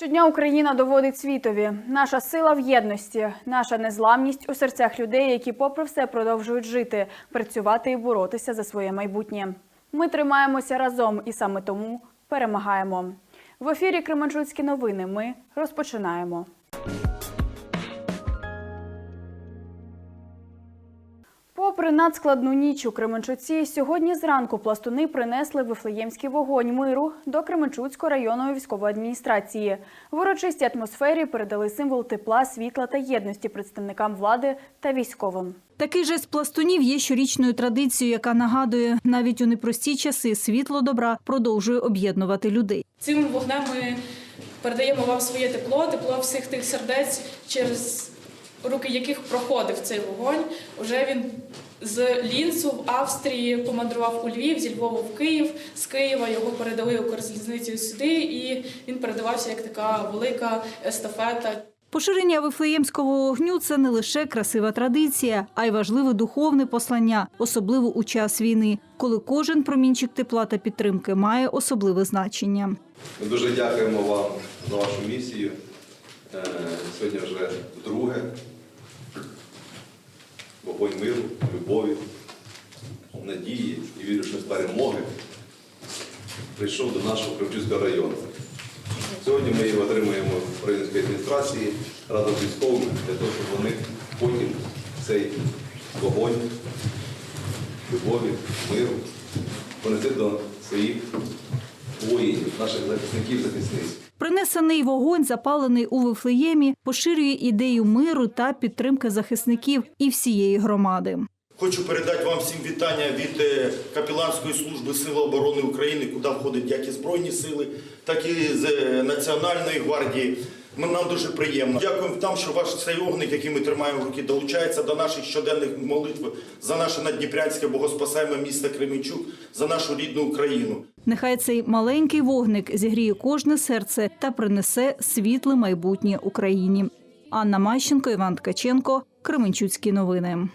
Щодня Україна доводить світові. Наша сила в єдності, наша незламність у серцях людей, які, попри все, продовжують жити, працювати і боротися за своє майбутнє. Ми тримаємося разом і саме тому перемагаємо. В ефірі Кременчуцькі новини. Ми розпочинаємо. Попри надскладну ніч у Кременчуці, сьогодні зранку пластуни принесли вифлеємський вогонь миру до Кременчуцької районної військової адміністрації. В урочистій атмосфері передали символ тепла, світла та єдності представникам влади та військовим. Такий жест пластунів є щорічною традицією, яка нагадує, навіть у непрості часи світло добра продовжує об'єднувати людей. Цим вогнем ми передаємо вам своє тепло, тепло всіх тих сердець, через руки яких проходив цей вогонь. Уже він з Лінцу в Австрії помандрував у Львів, зі Львова в Київ, з Києва його передали Укрзалізницею сюди, і він передавався як така велика естафета. Поширення вифлеємського вогню це не лише красива традиція, а й важливе духовне послання, особливо у час війни, коли кожен промінчик тепла та підтримки має особливе значення. Ми дуже дякуємо вам за вашу місію. Е, Сьогодні вже вдруге. Вогонь миру, любові, надії і з перемоги прийшов до нашого Кривчуцького району. Сьогодні ми його отримуємо в українській адміністрації разом з військовими для того, щоб вони потім цей вогонь любові, миру понесли до своїх воїнів, наших захисників, захисниць. Принесений вогонь, запалений у Вифлеємі, поширює ідею миру та підтримки захисників і всієї громади. Хочу передати вам всім вітання від е, Капіланської служби Сил оборони України, куди входять як і Збройні сили, так і з е, Національної гвардії. Нам дуже приємно. Дякуємо там, що ваш цей огник, який ми тримаємо в руки, долучається до наших щоденних молитв за наше наддніпрянське богоспасаєме місто Кременчук, за нашу рідну Україну. Нехай цей маленький вогник зігріє кожне серце та принесе світле майбутнє Україні. Анна Мащенко, Іван Ткаченко, Кременчуцькі новини.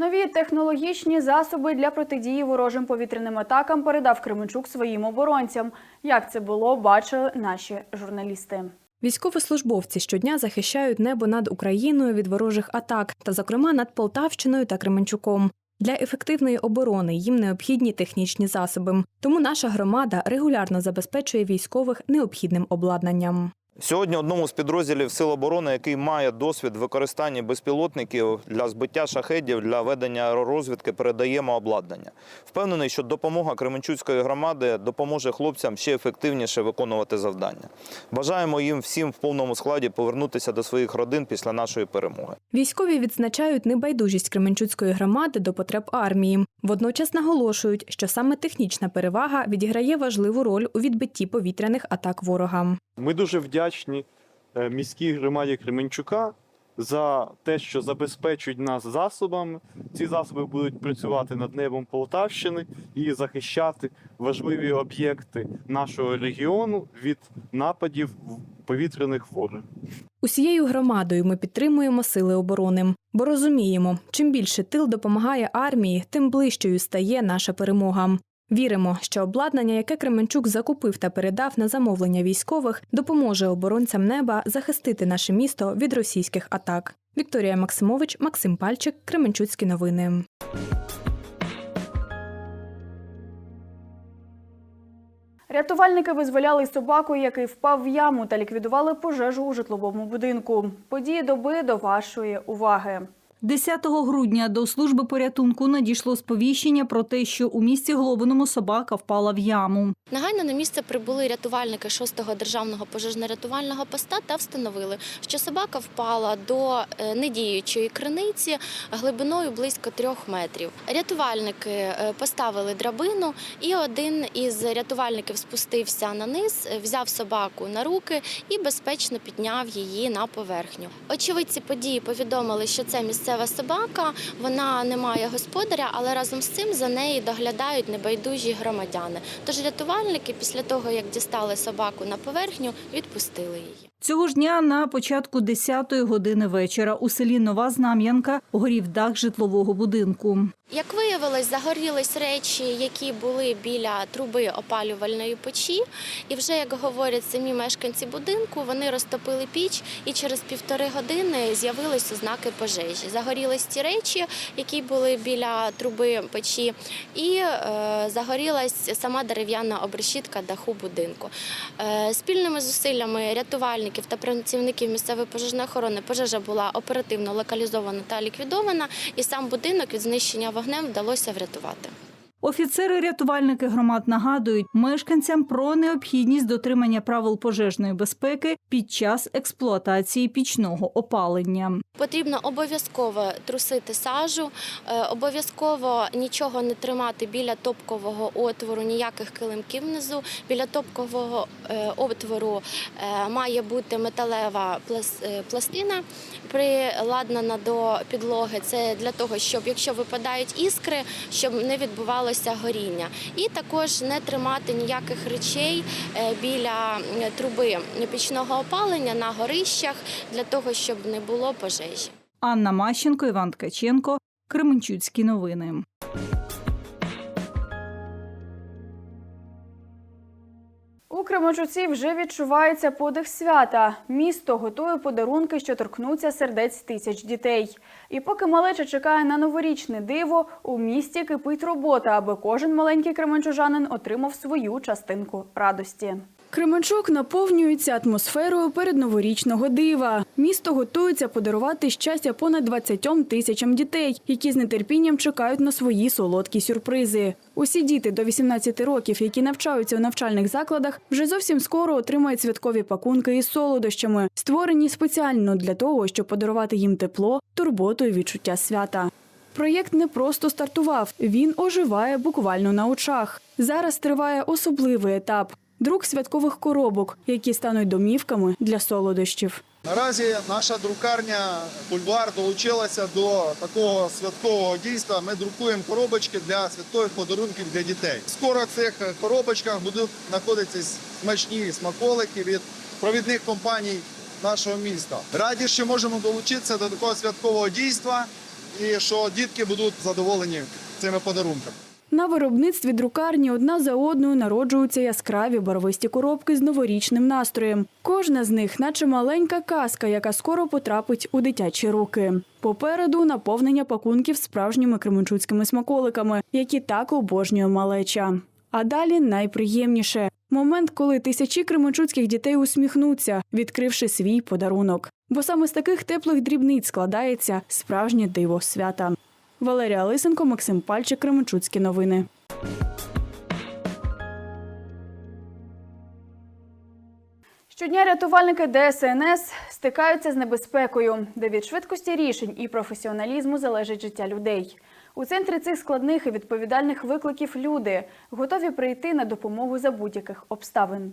Нові технологічні засоби для протидії ворожим повітряним атакам передав Кременчук своїм оборонцям. Як це було, бачили наші журналісти. Військовослужбовці щодня захищають небо над Україною від ворожих атак, та, зокрема, над Полтавщиною та Кременчуком. Для ефективної оборони їм необхідні технічні засоби. Тому наша громада регулярно забезпечує військових необхідним обладнанням. Сьогодні одному з підрозділів Сил оборони, який має досвід використання безпілотників для збиття шахедів для ведення аеророзвідки, передаємо обладнання. Впевнений, що допомога Кременчуцької громади допоможе хлопцям ще ефективніше виконувати завдання. Бажаємо їм всім в повному складі повернутися до своїх родин після нашої перемоги. Військові відзначають небайдужість Кременчуцької громади до потреб армії. Водночас наголошують, що саме технічна перевага відіграє важливу роль у відбитті повітряних атак ворога. Ми дуже вдячні е, міській громаді Кременчука за те, що забезпечують нас засобами. Ці засоби будуть працювати над небом Полтавщини і захищати важливі об'єкти нашого регіону від нападів повітряних ворогів. Усією громадою ми підтримуємо сили оборони, бо розуміємо, чим більше тил допомагає армії, тим ближчою стає наша перемога. Віримо, що обладнання, яке Кременчук закупив та передав на замовлення військових, допоможе оборонцям неба захистити наше місто від російських атак. Вікторія Максимович, Максим Пальчик, Кременчуцькі новини. Рятувальники визволяли собаку, який впав в яму, та ліквідували пожежу у житловому будинку. Події доби до вашої уваги. 10 грудня до служби порятунку надійшло сповіщення про те, що у місті Глобиному собака впала в яму. Негайно на місце прибули рятувальники 6-го державного пожежно-рятувального поста та встановили, що собака впала до е, недіючої криниці глибиною близько трьох метрів. Рятувальники е, поставили драбину, і один із рятувальників спустився на низ, взяв собаку на руки і безпечно підняв її на поверхню. Очевидці події повідомили, що це місцева собака, вона не має господаря, але разом з цим за неї доглядають небайдужі громадяни. Тож рятувальники після того, як дістали собаку на поверхню, відпустили її. Цього ж дня на початку 10-ї години вечора у селі Нова Знам'янка горів дах житлового будинку. Як виявилось, загорілись речі, які були біля труби опалювальної печі, і вже як говорять самі мешканці будинку, вони розтопили піч, і через півтори години з'явились ознаки пожежі. Загорілись ті речі, які були біля труби печі, і е, загорілась сама дерев'яна обрешітка даху будинку. Е, спільними зусиллями рятувальників та працівників місцевої пожежної охорони пожежа була оперативно локалізована та ліквідована, і сам будинок від знищення вогнем вдалося врятувати. Офіцери-рятувальники громад нагадують мешканцям про необхідність дотримання правил пожежної безпеки під час експлуатації пічного опалення. Потрібно обов'язково трусити сажу, е, обов'язково нічого не тримати біля топкового отвору, ніяких килимків внизу. Біля топкового е, отвору е, має бути металева плас- пластина, приладнана до підлоги. Це для того, щоб якщо випадають іскри, щоб не відбувалося горіння. І також не тримати ніяких речей е, біля е, труби пічного опалення на горищах для того, щоб не було пожежі. Анна Мащенко, Іван Ткаченко, Кременчуцькі новини. У Кременчуці вже відчувається подих свята. Місто готує подарунки, що торкнуться сердець тисяч дітей. І поки малеча чекає на новорічне диво, у місті кипить робота, аби кожен маленький кременчужанин отримав свою частинку радості. Кременчук наповнюється атмосферою передноворічного дива. Місто готується подарувати щастя понад 20 тисячам дітей, які з нетерпінням чекають на свої солодкі сюрпризи. Усі діти до 18 років, які навчаються у навчальних закладах, вже зовсім скоро отримають святкові пакунки із солодощами, створені спеціально для того, щоб подарувати їм тепло, турботу і відчуття свята. Проєкт не просто стартував, він оживає буквально на очах. Зараз триває особливий етап друк святкових коробок, які стануть домівками для солодощів. Наразі наша друкарня Бульвар долучилася до такого святкового дійства. Ми друкуємо коробочки для святкових подарунків для дітей. Скоро в цих коробочках будуть знаходитися смачні смаколики від провідних компаній нашого міста. Раді, що можемо долучитися до такого святкового дійства і що дітки будуть задоволені цими подарунками. На виробництві друкарні одна за одною народжуються яскраві барвисті коробки з новорічним настроєм. Кожна з них, наче маленька казка, яка скоро потрапить у дитячі руки. Попереду наповнення пакунків справжніми кременчуцькими смаколиками, які так обожнює малеча. А далі найприємніше момент, коли тисячі кременчуцьких дітей усміхнуться, відкривши свій подарунок. Бо саме з таких теплих дрібниць складається справжнє диво свята. Валерія Лисенко, Максим Пальчик, Кременчуцькі новини. Щодня рятувальники ДСНС стикаються з небезпекою, де від швидкості рішень і професіоналізму залежить життя людей. У центрі цих складних і відповідальних викликів люди готові прийти на допомогу за будь-яких обставин.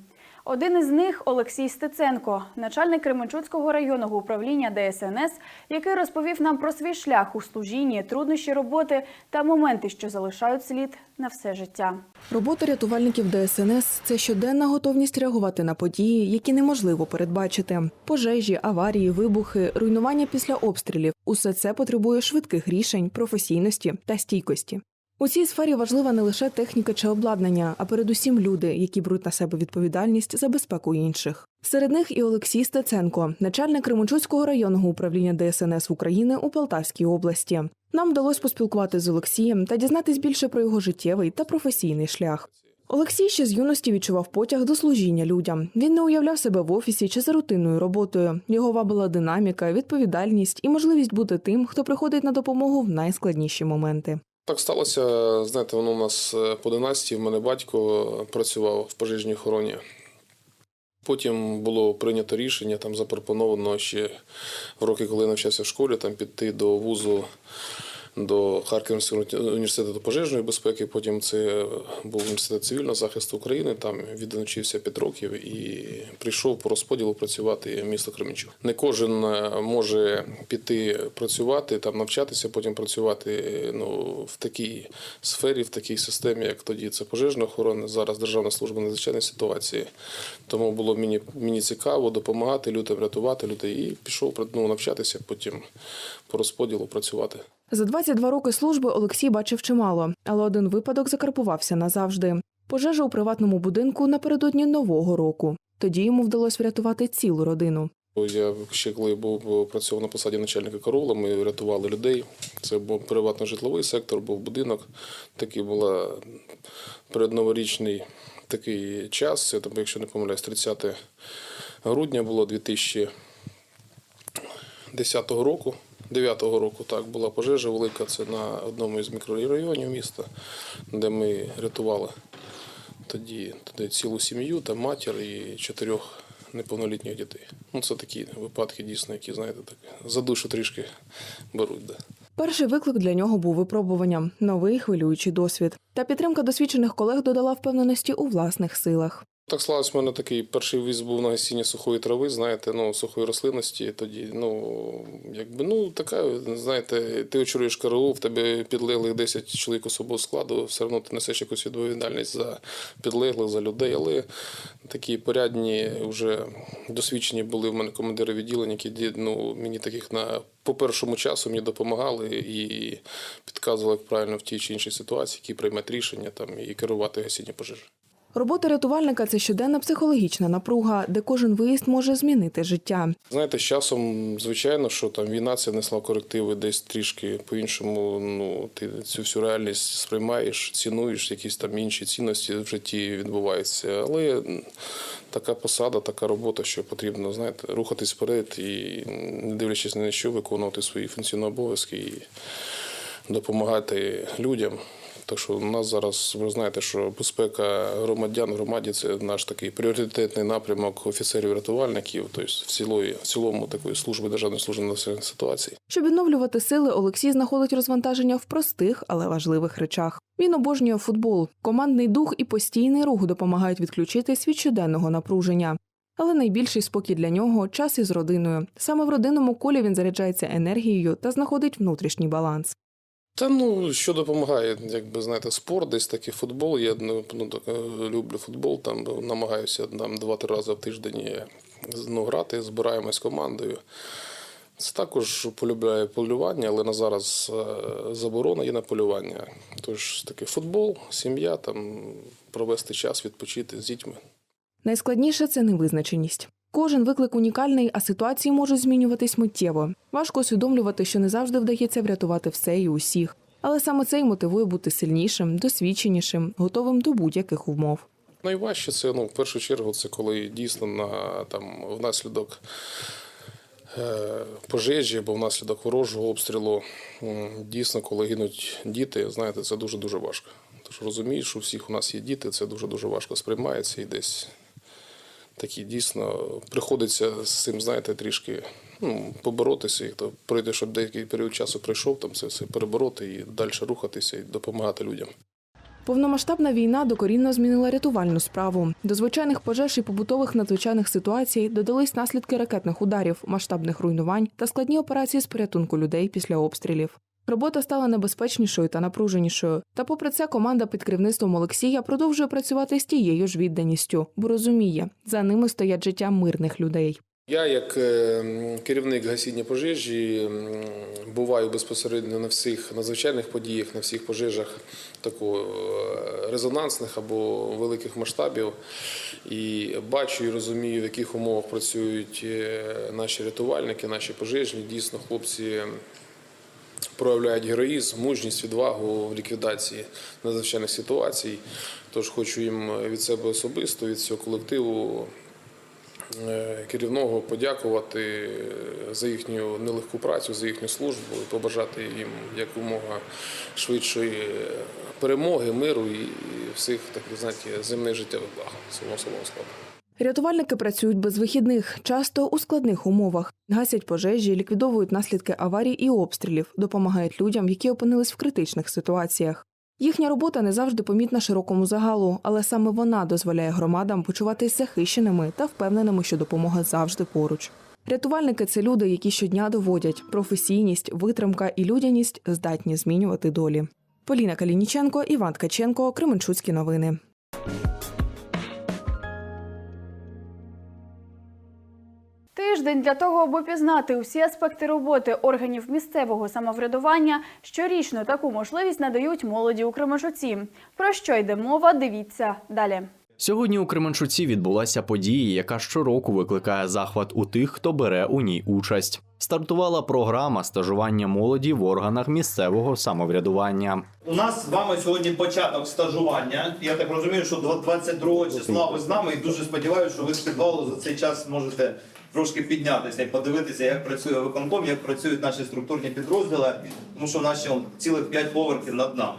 Один із них Олексій Стеценко, начальник Кременчуцького районного управління ДСНС, який розповів нам про свій шлях у служінні, труднощі роботи та моменти, що залишають слід на все життя. Робота рятувальників ДСНС це щоденна готовність реагувати на події, які неможливо передбачити. Пожежі, аварії, вибухи, руйнування після обстрілів усе це потребує швидких рішень, професійності та стійкості. У цій сфері важлива не лише техніка чи обладнання, а передусім люди, які беруть на себе відповідальність за безпеку інших. Серед них і Олексій Стеценко, начальник Кременчуцького районного управління ДСНС України у Полтавській області. Нам вдалося поспілкуватися з Олексієм та дізнатись більше про його життєвий та професійний шлях. Олексій ще з юності відчував потяг до служіння людям. Він не уявляв себе в офісі чи за рутинною роботою. Його вабила динаміка, відповідальність і можливість бути тим, хто приходить на допомогу в найскладніші моменти. Так сталося, знаєте, воно у нас е, по 11 в мене батько працював в пожежній охороні. Потім було прийнято рішення, там запропоновано ще в роки, коли я навчався в школі, там піти до вузу до Харківського університету пожежної безпеки. Потім це був університет цивільного захисту України. Там відучився 5 років і прийшов по розподілу працювати в місто Кременчук. Не кожен е, може піти працювати, там навчатися, потім працювати ну, в такій сфері, в такій системі, як тоді це пожежна охорона, зараз Державна служба надзвичайної ситуації. Тому було мені, мені цікаво допомагати людям, рятувати людей і пішов ну, навчатися, потім по розподілу працювати. За 22 роки служби Олексій бачив чимало, але один випадок закарпувався назавжди. Пожежа у приватному будинку напередодні нового року. Тоді йому вдалося врятувати цілу родину. Я ще коли був працював на посаді начальника Караула, ми рятували людей. Це був приватно-житловий сектор, був будинок. Такий була передноворічний такий час. Там, якщо не помиляюсь, 30 грудня було 2010 року. 9-го року так була пожежа велика. Це на одному із мікрорайонів міста, де ми рятували тоді, тоді цілу сім'ю, там матір і чотирьох неповнолітніх дітей. Ну, це такі випадки, дійсно, які, знаєте, так за душу трішки беруть. Да. Перший виклик для нього був випробуванням, новий хвилюючий досвід. Та підтримка досвідчених колег додала впевненості у власних силах. Так склалось, в мене такий перший віз був на гасіння сухої трави, знаєте, ну, сухої рослинності. Тоді, ну, якби, ну, така, знаєте, ти очолюєш караул, в тебе підлеглих 10 чоловік особового складу, все одно ти несеш якусь відповідальність за підлеглих, за людей. Але такі порядні, вже досвідчені були в мене командири відділень, які ну, мені таких на по першому часу мені допомагали і підказували, як правильно в тій чи іншій ситуації, які приймати рішення там, і керувати гасіння пожежі. Робота рятувальника це щоденна психологічна напруга, де кожен виїзд може змінити життя. Знаєте, з часом, звичайно, що там війна це несла корективи десь трішки по-іншому. Ну, ти цю всю реальність сприймаєш, цінуєш, якісь там інші цінності в житті відбуваються. Але така посада, така робота, що потрібно, знаєте, рухатись вперед і, не дивлячись на що, виконувати свої функційні обов'язки і допомагати людям. Так що у нас зараз ви знаєте, що безпека громадян громаді це наш такий пріоритетний напрямок офіцерів-рятувальників, тобто в цілої, в цілому такої служби державної служби надзвичайних ситуацій. Щоб відновлювати сили, Олексій знаходить розвантаження в простих, але важливих речах. Він обожнює футбол. Командний дух і постійний рух допомагають відключитись від щоденного напруження. Але найбільший спокій для нього час із родиною. Саме в родинному колі він заряджається енергією та знаходить внутрішній баланс. Та ну що допомагає, якби знаєте, спорт, десь такий футбол. Я ну, ну, так, е, люблю футбол, там намагаюся там два-три рази в тиждень е, ну, грати, збираємось командою. Це також полюбляю полювання, але на зараз е, заборона є на полювання. Тож таки футбол, сім'я, там провести час, відпочити з дітьми. Найскладніше це невизначеність. Кожен виклик унікальний, а ситуації можуть змінюватись миттєво. Важко усвідомлювати, що не завжди вдається врятувати все і усіх. Але саме це й мотивує бути сильнішим, досвідченішим, готовим до будь-яких умов. Найважче це ну, в першу чергу, це коли дійсно на там внаслідок е, пожежі або внаслідок ворожого обстрілу, дійсно, коли гинуть діти, знаєте, це дуже дуже важко. Тож розумієш, що у всіх у нас є діти, це дуже дуже важко сприймається і десь такі дійсно приходиться з цим, знаєте, трішки ну, поборотися, і то пройде, щоб деякий період часу пройшов, там це все перебороти і далі рухатися і допомагати людям. Повномасштабна війна докорінно змінила рятувальну справу. До звичайних пожеж і побутових надзвичайних ситуацій додались наслідки ракетних ударів, масштабних руйнувань та складні операції з порятунку людей після обстрілів. Робота стала небезпечнішою та напруженішою. Та, попри це, команда під керівництвом Олексія продовжує працювати з тією ж відданістю, бо розуміє, за ними стоять життя мирних людей. Я, як е, керівник гасіння пожежі, буваю безпосередньо на всіх надзвичайних подіях, на всіх пожежах такого е, резонансних або великих масштабів. І бачу і розумію, в яких умовах працюють е, наші рятувальники, наші пожежні. Дійсно, хлопці проявляють героїзм, мужність, відвагу в ліквідації надзвичайних ситуацій. Тож хочу їм від себе особисто, від цього колективу е, керівного подякувати за їхню нелегку працю, за їхню службу і побажати їм якомога швидшої перемоги, миру і всіх таких знаєте, земних життєвих благ свого особового складу. Рятувальники працюють без вихідних, часто у складних умовах. Гасять пожежі, ліквідовують наслідки аварій і обстрілів, допомагають людям, які опинились в критичних ситуаціях. Їхня робота не завжди помітна широкому загалу, але саме вона дозволяє громадам почуватись захищеними та впевненими, що допомога завжди поруч. Рятувальники це люди, які щодня доводять професійність, витримка і людяність здатні змінювати долі. Поліна Калініченко, Іван Ткаченко, Кременчуцькі новини. Тиждень для того, аби пізнати усі аспекти роботи органів місцевого самоврядування, щорічно таку можливість надають молоді у Кременчуці. Про що йде мова? Дивіться далі. Сьогодні у Кременчуці відбулася подія, яка щороку викликає захват у тих, хто бере у ній участь. Стартувала програма стажування молоді в органах місцевого самоврядування. У нас з вами сьогодні початок стажування. Я так розумію, що 22 числа ви з нами і дуже сподіваюся, що ви з підвалу за цей час можете трошки піднятися і подивитися, як працює виконком, як працюють наші структурні підрозділи, тому що нас цілих 5 поверхів над нами.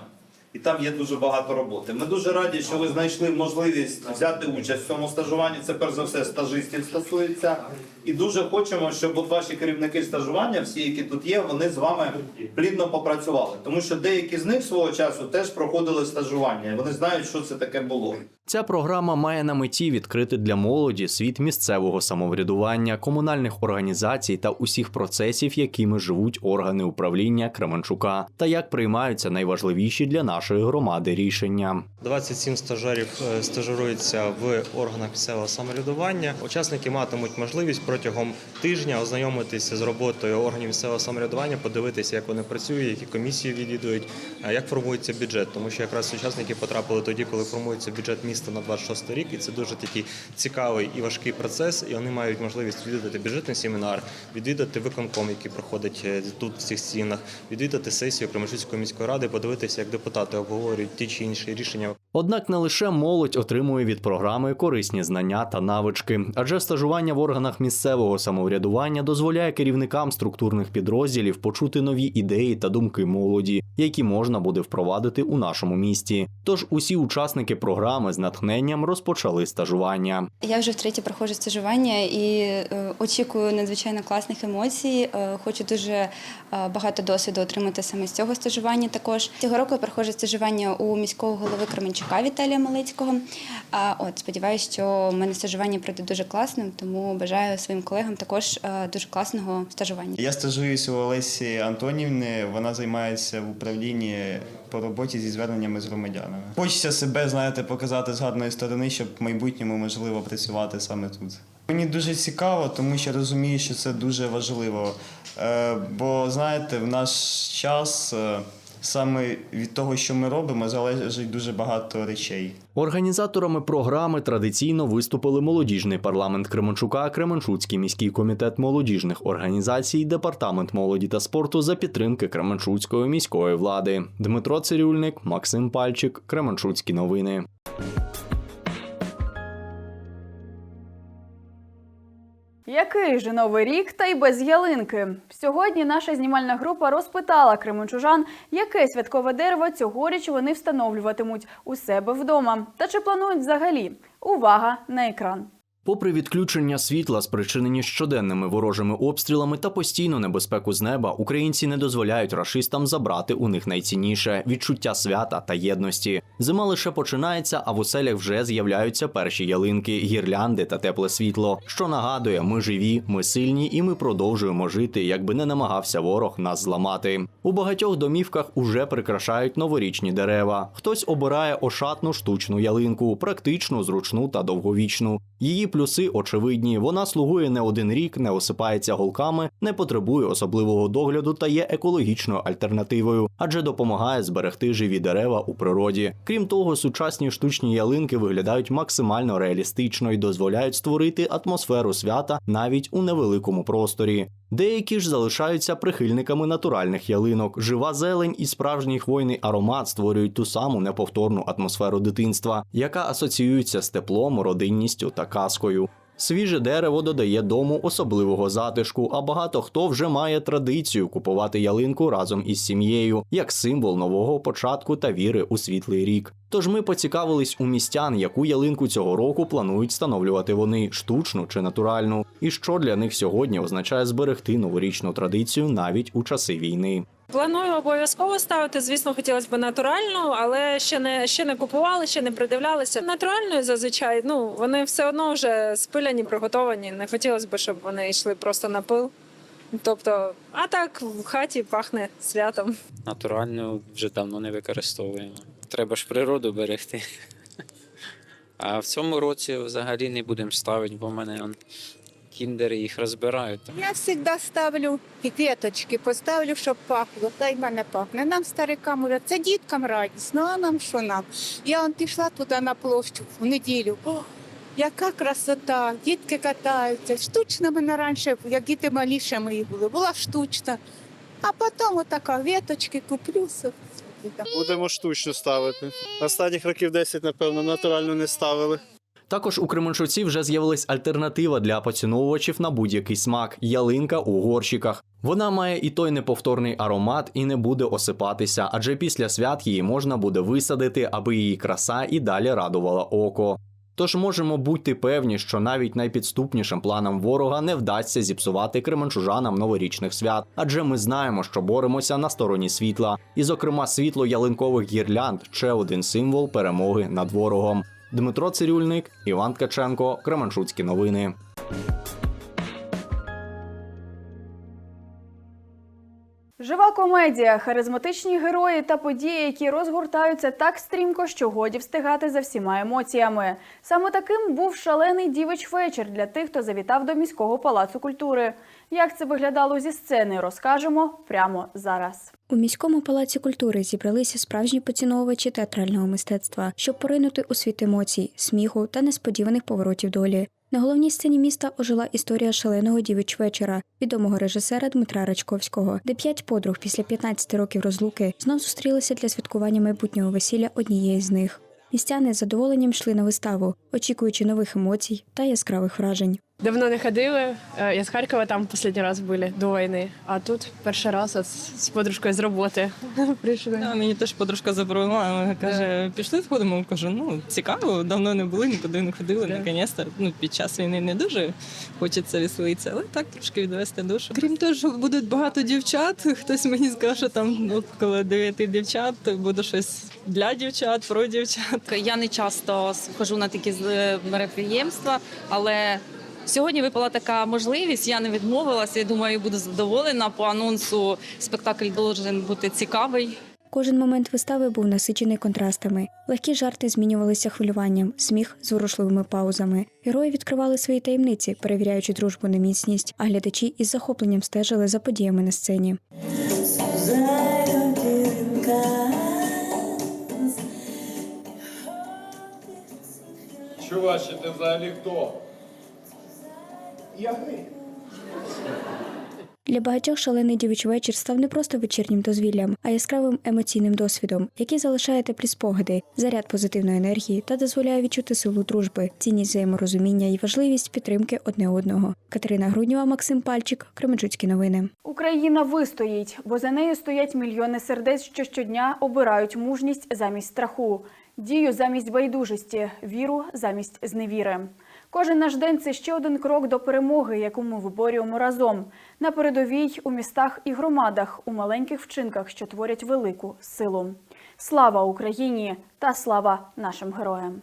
І там є дуже багато роботи. Ми дуже раді, що ви знайшли можливість взяти участь в цьому стажуванні. Це перш за все стажистів стосується. І дуже хочемо, щоб от ваші керівники стажування, всі, які тут є, вони з вами плідно попрацювали. Тому що деякі з них свого часу теж проходили стажування. Вони знають, що це таке було. Ця програма має на меті відкрити для молоді світ місцевого самоврядування, комунальних організацій та усіх процесів, якими живуть органи управління Кременчука, та як приймаються найважливіші для нашої громади рішення. 27 стажерів е, стажируються в органах місцевого самоврядування. Учасники матимуть можливість протягом тижня ознайомитися з роботою органів місцевого самоврядування, подивитися, як вони працюють, які комісії відвідують, е, як формується бюджет. Тому що якраз учасники потрапили тоді, коли формується бюджет міста на 26 рік, і це дуже такий цікавий і важкий процес. І вони мають можливість відвідати бюджетний семінар, відвідати виконком, який проходить е, тут в цих стінах, відвідати сесію Кременчуцької міської ради, подивитися, як депутати обговорюють ті чи інші рішення Однак не лише молодь отримує від програми корисні знання та навички, адже стажування в органах місцевого самоврядування дозволяє керівникам структурних підрозділів почути нові ідеї та думки молоді, які можна буде впровадити у нашому місті. Тож усі учасники програми з натхненням розпочали стажування. Я вже втретє проходжу стажування і е, очікую надзвичайно класних емоцій. Е, хочу дуже е, багато досвіду отримати саме з цього стажування. Також цього року я проходжу стажування у міського голови Кременчука Віталія Малицького. А от сподіваюся, що в мене стажування пройде дуже класним, тому бажаю своїм колегам також е, дуже класного стажування. Я стажуюся у Олесі Антонівни. Вона займається в управлінні по роботі зі зверненнями з громадянами. Хочеться себе, знаєте, показати з сторони, щоб в майбутньому можливо працювати саме тут. Мені дуже цікаво, тому що розумію, що це дуже важливо. Е, Бо знаєте, в наш час е, саме від того, що ми робимо, залежить дуже багато речей. Організаторами програми традиційно виступили молодіжний парламент Кременчука, Кременчуцький міський комітет молодіжних організацій, департамент молоді та спорту за підтримки Кременчуцької міської влади. Дмитро Цирюльник, Максим Пальчик, Кременчуцькі новини. Який же новий рік та й без ялинки? Сьогодні наша знімальна група розпитала кременчужан, яке святкове дерево цьогоріч вони встановлюватимуть у себе вдома. Та чи планують взагалі? Увага на екран. Попри відключення світла, спричинені щоденними ворожими обстрілами та постійну небезпеку з неба, українці не дозволяють рашистам забрати у них найцінніше відчуття свята та єдності. Зима лише починається, а в оселях вже з'являються перші ялинки, гірлянди та тепле світло, що нагадує, ми живі, ми сильні і ми продовжуємо жити, якби не намагався ворог нас зламати. У багатьох домівках уже прикрашають новорічні дерева. Хтось обирає ошатну штучну ялинку, практичну, зручну та довговічну. Її плюси очевидні. Вона слугує не один рік, не осипається голками, не потребує особливого догляду та є екологічною альтернативою, адже допомагає зберегти живі дерева у природі. Крім того, сучасні штучні ялинки виглядають максимально реалістично і дозволяють створити атмосферу свята навіть у невеликому просторі. Деякі ж залишаються прихильниками натуральних ялинок. Жива зелень і справжній хвойний аромат створюють ту саму неповторну атмосферу дитинства, яка асоціюється з теплом, родинністю та казкою. Свіже дерево додає дому особливого затишку, а багато хто вже має традицію купувати ялинку разом із сім'єю як символ нового початку та віри у світлий рік. Тож ми поцікавились у містян, яку ялинку цього року планують встановлювати вони штучну чи натуральну, і що для них сьогодні означає зберегти новорічну традицію навіть у часи війни. Планую обов'язково ставити. Звісно, хотілося б натуральну, але ще не ще не купували, ще не придивлялися. Натуральною зазвичай ну вони все одно вже спиляні, приготовані. Не хотілося б, щоб вони йшли просто на пил. Тобто, а так в хаті пахне святом. Натуральну вже давно не використовуємо. Треба ж природу берегти. А в цьому році взагалі не будемо ставити, бо в мене кіндери їх розбирають. Я завжди ставлю квіточки, поставлю, щоб пахло. Та й мене пахне. Нам старикам говорять, це діткам радісно, а нам що нам? Я он пішла туди на площу в неділю. О, яка красота! Дітки катаються. Штучна мене раніше, як діти маліше мої були, була штучна. А потім отака віточки куплю. Будемо штучно ставити. Останніх років 10, напевно, натурально не ставили. Також у Кременчуці вже з'явилась альтернатива для поціновувачів на будь-який смак ялинка у горщиках. Вона має і той неповторний аромат і не буде осипатися, адже після свят її можна буде висадити, аби її краса і далі радувала око. Тож можемо бути певні, що навіть найпідступнішим планам ворога не вдасться зіпсувати кременчужанам новорічних свят, адже ми знаємо, що боремося на стороні світла, і, зокрема, світло ялинкових гірлянд ще один символ перемоги над ворогом. Дмитро Цирюльник, Іван Ткаченко, Кременчуцькі новини. Жива комедія, харизматичні герої та події, які розгортаються так стрімко, що годі встигати за всіма емоціями. Саме таким був шалений дівич вечір для тих, хто завітав до міського палацу культури. Як це виглядало зі сцени, розкажемо прямо зараз. У міському палаці культури зібралися справжні поціновувачі театрального мистецтва, щоб поринути у світ емоцій, сміху та несподіваних поворотів долі. На головній сцені міста ожила історія шаленого дівич вечора відомого режисера Дмитра Рачковського, де п'ять подруг після 15 років розлуки знов зустрілися для святкування майбутнього весілля однієї з них. Містяни з задоволенням йшли на виставу, очікуючи нових емоцій та яскравих вражень. Давно не ходили. Е, Я з Харкова там останній раз були до війни. А тут перший раз от з подружкою з роботи прийшли. Да, мені теж подружка запропонувала, каже, пішли сходимо. Кажу, ну цікаво, давно не були, нікуди не ходили. Наконець-то ну, під час війни не дуже хочеться веселитися, але так трошки відвести душу. Крім того, що будуть багато дівчат. Хтось мені сказав, що там ну, коло дев'яти дівчат буде щось для дівчат, про дівчат. Я не часто хожу на такі з- мероприємства, але сьогодні випала така можливість. Я не відмовилася. Я думаю, буду задоволена. По анонсу спектакль должен бути цікавий. Кожен момент вистави був насичений контрастами. Легкі жарти змінювалися хвилюванням, сміх з ворушливими паузами. Герої відкривали свої таємниці, перевіряючи дружбу на міцність, а глядачі із захопленням стежили за подіями на сцені. Чувачі, ти взагалі хто? Для багатьох шалений дівич вечір став не просто вечірнім дозвіллям, а яскравим емоційним досвідом, який залишає теплі спогади, заряд позитивної енергії та дозволяє відчути силу дружби, цінність взаєморозуміння і важливість підтримки одне одного. Катерина Груднєва, Максим Пальчик, Кременчуцькі новини. Україна вистоїть, бо за нею стоять мільйони сердець, що щодня обирають мужність замість страху, дію замість байдужості, віру замість зневіри. Кожен наш день це ще один крок до перемоги, яку ми виборюємо разом на передовій, у містах і громадах, у маленьких вчинках, що творять велику силу. Слава Україні та слава нашим героям!